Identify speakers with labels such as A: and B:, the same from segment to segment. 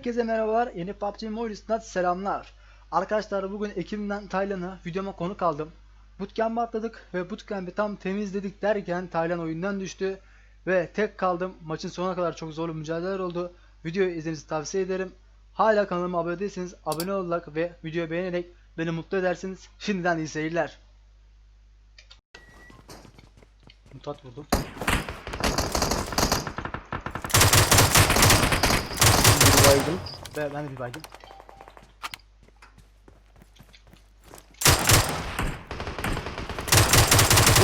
A: Herkese merhabalar. Yeni PUBG Mobile'sinden selamlar. Arkadaşlar bugün ekibimden Taylan'ı videoma konuk aldım. Bootcamp'e atladık ve Bootcamp'i tam temizledik derken Taylan oyundan düştü. Ve tek kaldım. Maçın sonuna kadar çok zorlu mücadeleler oldu. Videoyu izlemenizi tavsiye ederim. Hala kanalıma abone değilseniz abone olarak ve videoyu beğenerek beni mutlu edersiniz. Şimdiden iyi seyirler. Mutat vurdum.
B: Baygın.
A: Ve ben de bir baygın.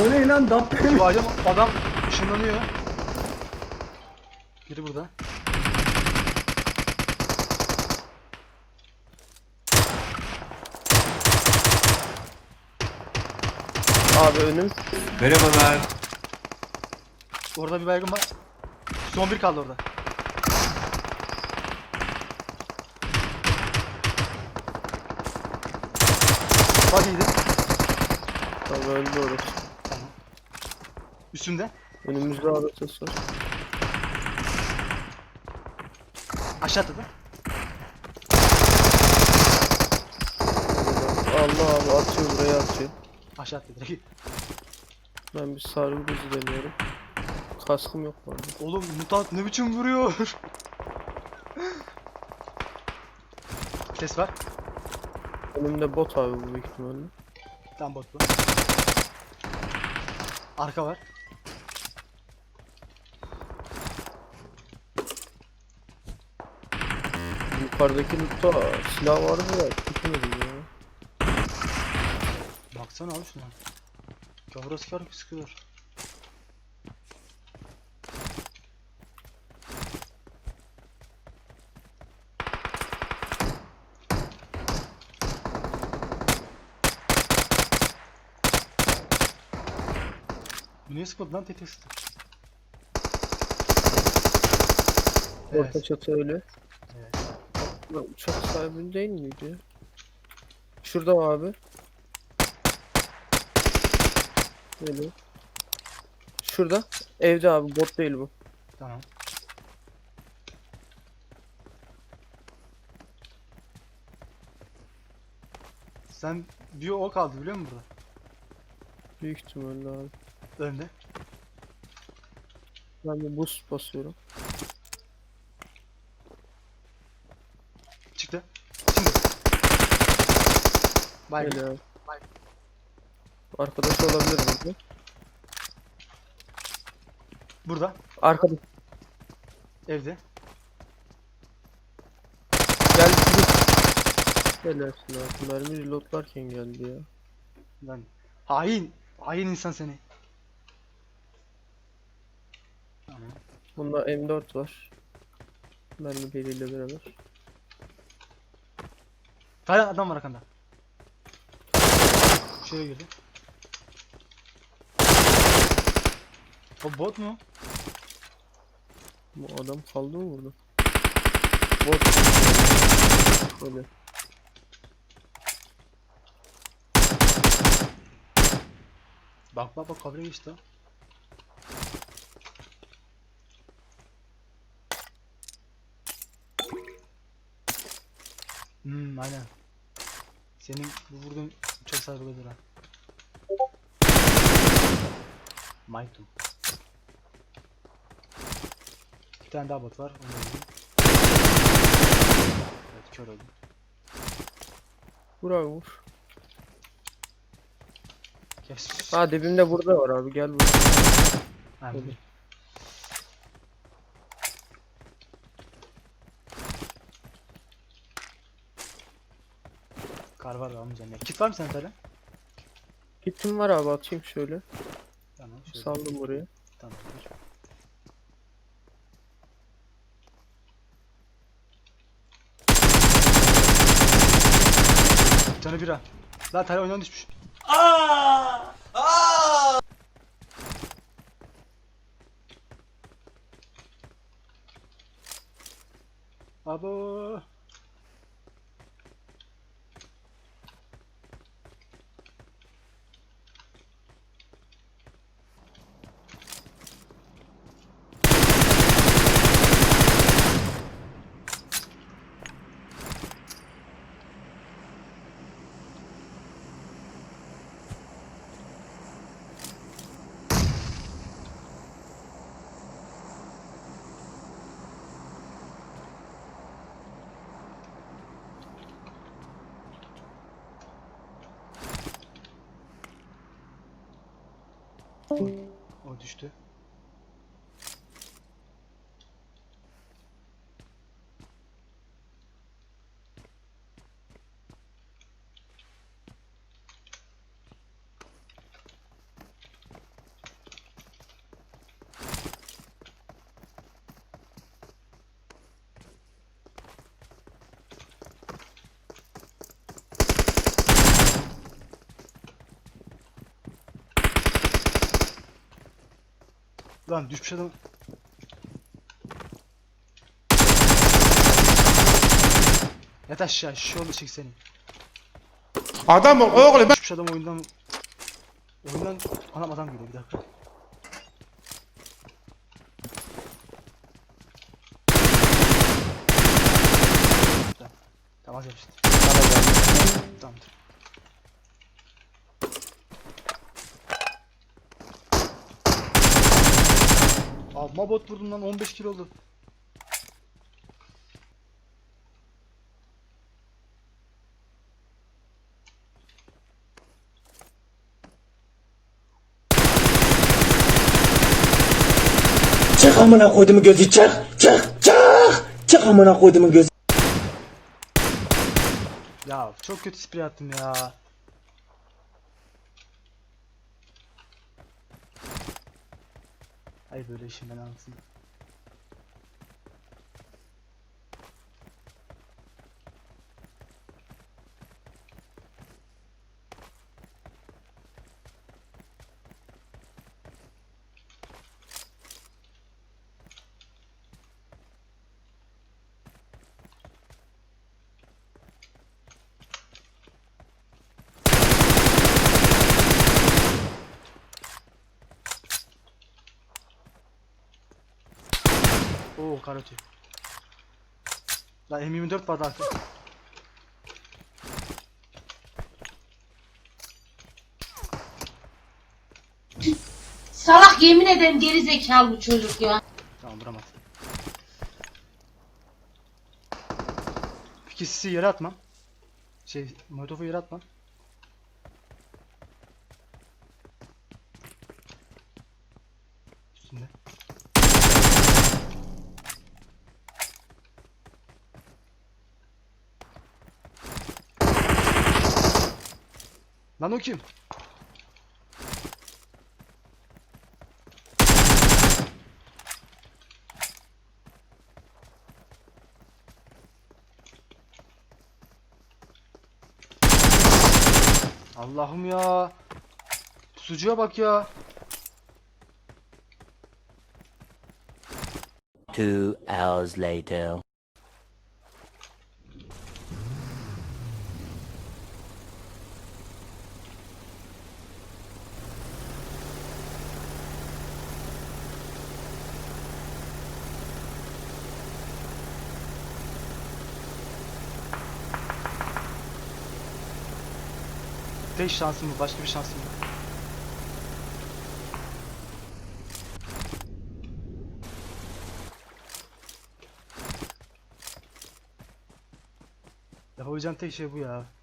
B: O ne lan dap
A: Bu adam, adam ışınlanıyor. Biri burada.
B: Abi önüm.
C: Merhabalar.
A: Orada bir baygın var. Son bir kaldı orada. İyiydi.
B: Abi öldü orası.
A: Üstümde.
B: Önümüzde ses var.
A: Aşağı atladı.
B: Allah abi atıyor buraya atıyor.
A: Aşağı atladı. direkt.
B: Ben bir sarı gözü deniyorum. Kaskım yok bu arada.
A: Oğlum mutant ne biçim vuruyor. Ses var.
B: Önümde bot abi bu büyük ihtimalle.
A: Tam bot bu. Arka var.
B: Yukarıdaki lootta silah vardı ya. Tutmadım ya.
A: Baksana abi şuna. Kavura sıkar sıkıyor. Niye sıkmadı lan tek sıktı?
B: Orta
A: Evet.
B: çatı öyle.
A: Evet.
B: Lan uçak sahibi değil miydi? Şurada abi. Böyle. Şurada. Evde abi bot değil bu.
A: Tamam. Sen bir o kaldı biliyor musun burada?
B: Büyük ihtimalle abi.
A: Önde.
B: Ben bir boost basıyorum.
A: Çıktı. Şimdi. Baygın.
B: Gel abi. Arkadaş olabilir burada.
A: Burada.
B: Arkadaş.
A: Evde.
B: Gel abi. Mermi reloadlarken geldi ya.
A: Lan. Hain. Hain insan seni.
B: Bunda M4 var. Mermi biriyle beraber.
A: Taylan adam var arkanda. İçeri girdi. O bot mu?
B: Bu adam kaldı mı burada? Bot. Öyle.
A: Bak bak bak kabine geçti. Hmm aynen. Senin bu vurduğun uçak sahibi olur ha. Maytu. Bir tane daha bot var. Onu da vurayım. Evet kör oldum.
B: Vur abi vur.
A: Kes.
B: Ha dibimde burada var abi gel vur.
A: Ha. Kar var almayacağım ya. Kit var mı sende Taylan?
B: Kitim var abi atayım şöyle.
A: Tamam. Şöyle.
B: Saldım buraya.
A: Tamamdır. Canı bira. Lan Taylan oyundan düşmüş. Abo. O düştü. Lan düşmüş adam. Yat aşağı şu yolu çek seni.
C: Adam ol oğlum ben.
A: Düşmüş adam oyundan... Oyundan... Anam adam geliyor bir dakika. Tamam. Tamam az yapıştı. Tamamdır. Amma bot vurdum lan 15 kilo oldu.
D: Çık amına koyduğumun gözü çık çık çık çık amına koyduğumun gözü.
A: Ya çok kötü sprey attım ya. Ay böyle işim ben anlatayım. Oo karate. Lan M24 vardı artık.
E: Salak yemin ederim geri zekalı bu çocuk ya.
A: Tamam vuramadı. İkisi yere atmam. Şey, molotofu yere atmam. Üstünde. Lan o kim? Allah'ım ya. Pusucuya bak ya.
F: Two hours later.
A: Tek şansım bu. Başka bir şansım yok. Yapabileceğim tek şey bu ya.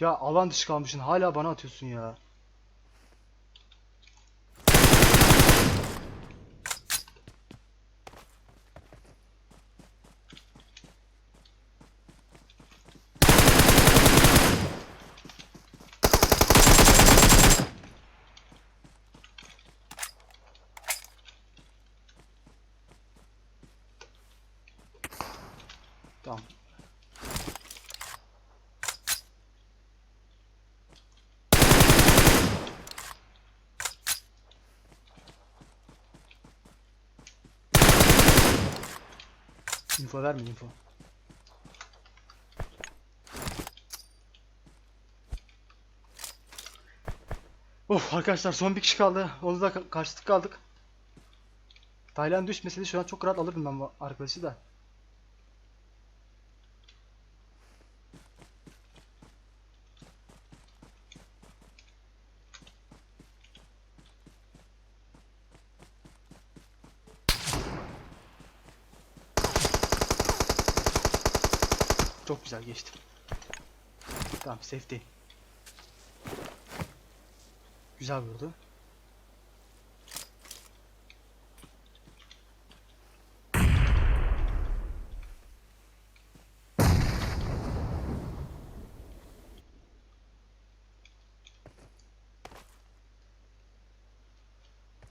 A: Ya alan dışı kalmışsın hala bana atıyorsun ya. Tamam. Info verme info. Of arkadaşlar son bir kişi kaldı. Onu da ka- karşılık kaldık. Taylan düşmeseydi şu an çok rahat alırdım ben bu arkadaşı da. Çok güzel geçtim. Tamam safety. Güzel vurdu.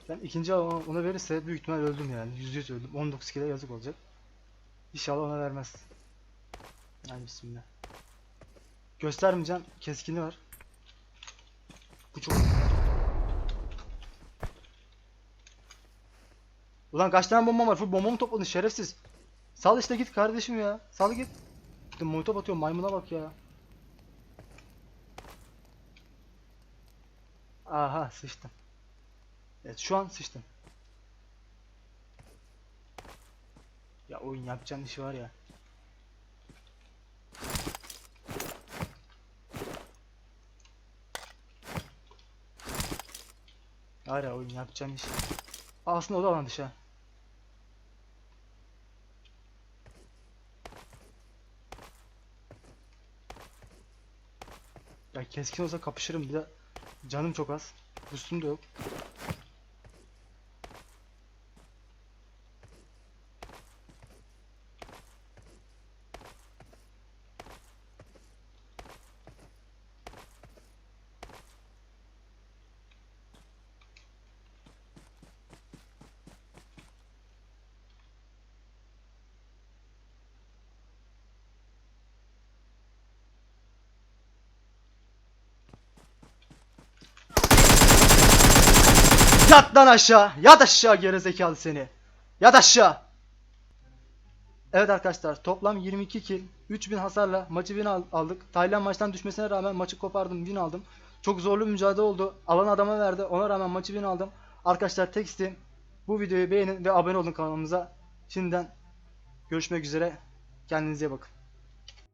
A: Ben ikinci ona verirse büyük ihtimal öldüm yani. %100 öldüm. 19 kilo yazık olacak. İnşallah ona vermez. Hadi bismillah. Göstermeyeceğim. Keskini var. Bu çok... Ulan kaç tane bomba var? Full bomba mı topladın şerefsiz? Sal işte git kardeşim ya. Sal git. Bir de molotov maymuna bak ya. Aha sıçtım. Evet şu an sıçtım. Ya oyun yapacağın işi var ya. Var ya oyun yapacağın iş. Aslında o da alan dışı. ha. Ya keskin olsa kapışırım bir de canım çok az. Boostum da yok. Yat lan aşağı. Yat aşağı gerizekalı seni. Yat aşağı. Evet arkadaşlar toplam 22 kill 3000 hasarla maçı win al- aldık. Taylan maçtan düşmesine rağmen maçı kopardım win aldım. Çok zorlu mücadele oldu. Alan adama verdi. Ona rağmen maçı win aldım. Arkadaşlar tek isteğim bu videoyu beğenin ve abone olun kanalımıza. Şimdiden görüşmek üzere. Kendinize bakın.